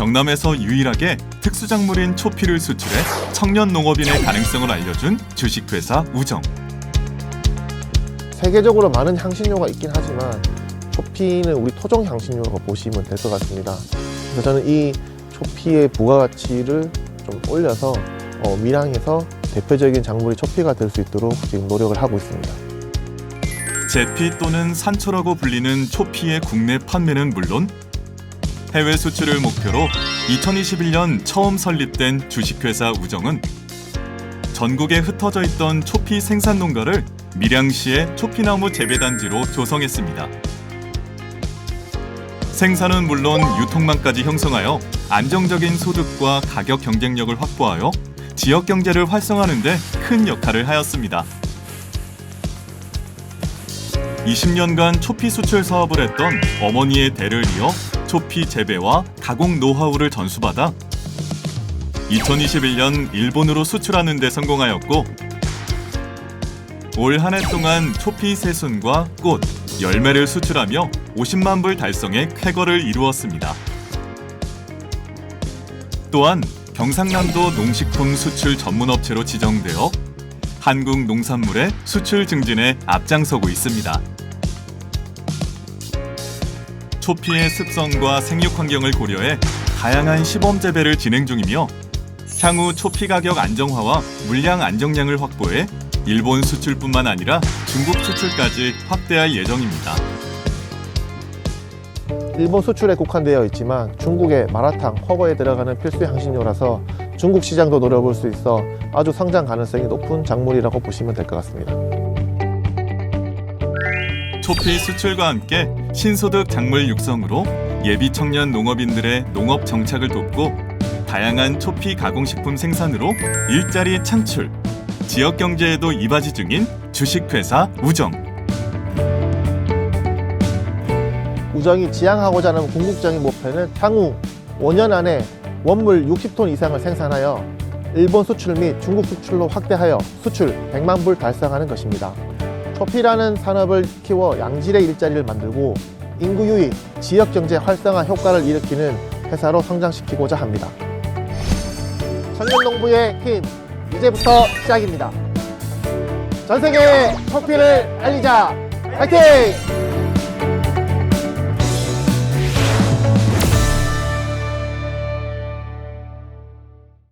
경남에서 유일하게 특수작물인 초피를 수출해 청년 농업인의 가능성을 알려준 주식회사 우정. 세계적으로 많은 향신료가 있긴 하지만 초피는 우리 토종 향신료라고 보시면 될 것 같습니다. 그래서 저는 이 초피의 부가가치를 좀 올려서 어, 밀양에서 대표적인 작물이 초피가 될 수 있도록 지금 노력을 하고 있습니다. 제피 또는 산초라고 불리는 초피의 국내 판매는 물론 해외 수출을 목표로 2021년 처음 설립된 주식회사 우정은 전국에 흩어져 있던 초피 생산 농가를 밀양시의 초피나무 재배단지로 조성했습니다. 생산은 물론 유통망까지 형성하여 안정적인 소득과 가격 경쟁력을 확보하여 지역 경제를 활성화하는 데 큰 역할을 하였습니다. 20년간 초피 수출 사업을 했던 어머니의 대를 이어 초피 재배와 가공 노하우를 전수받아 2021년 일본으로 수출하는 데 성공하였고 올 한 해 동안 초피 새순과 꽃, 열매를 수출하며 50만 불 달성의 쾌거를 이루었습니다. 또한 경상남도 농식품 수출 전문업체로 지정되어 한국 농산물의 수출 증진에 앞장서고 있습니다. 초피의 습성과 생육 환경을 고려해 다양한 시범 재배를 진행 중이며 향후 초피 가격 안정화와 물량 안정량을 확보해 일본 수출뿐만 아니라 중국 수출까지 확대할 예정입니다. 일본 수출에 국한되어 있지만 중국의 마라탕, 허거에 들어가는 필수 향신료라서 중국 시장도 노려볼 수 있어 아주 성장 가능성이 높은 작물이라고 보시면 될 것 같습니다. 초피 수출과 함께 신소득 작물 육성으로 예비 청년 농업인들의 농업 정착을 돕고 다양한 초피 가공식품 생산으로 일자리 창출, 지역 경제에도 이바지 중인 주식회사 우정. 우정이 지향하고자 하는 궁극적인 목표는 향후 5년 안에 원물 60톤 이상을 생산하여 일본 수출 및 중국 수출로 확대하여 수출 100만 불 달성하는 것입니다. 초피라는 산업을 키워 양질의 일자리를 만들고 인구 유입, 지역 경제 활성화 효과를 일으키는 회사로 성장시키고자 합니다. 청년 농부의 힘 이제부터 시작입니다. 전 세계에 초피를 알리자. 파이팅!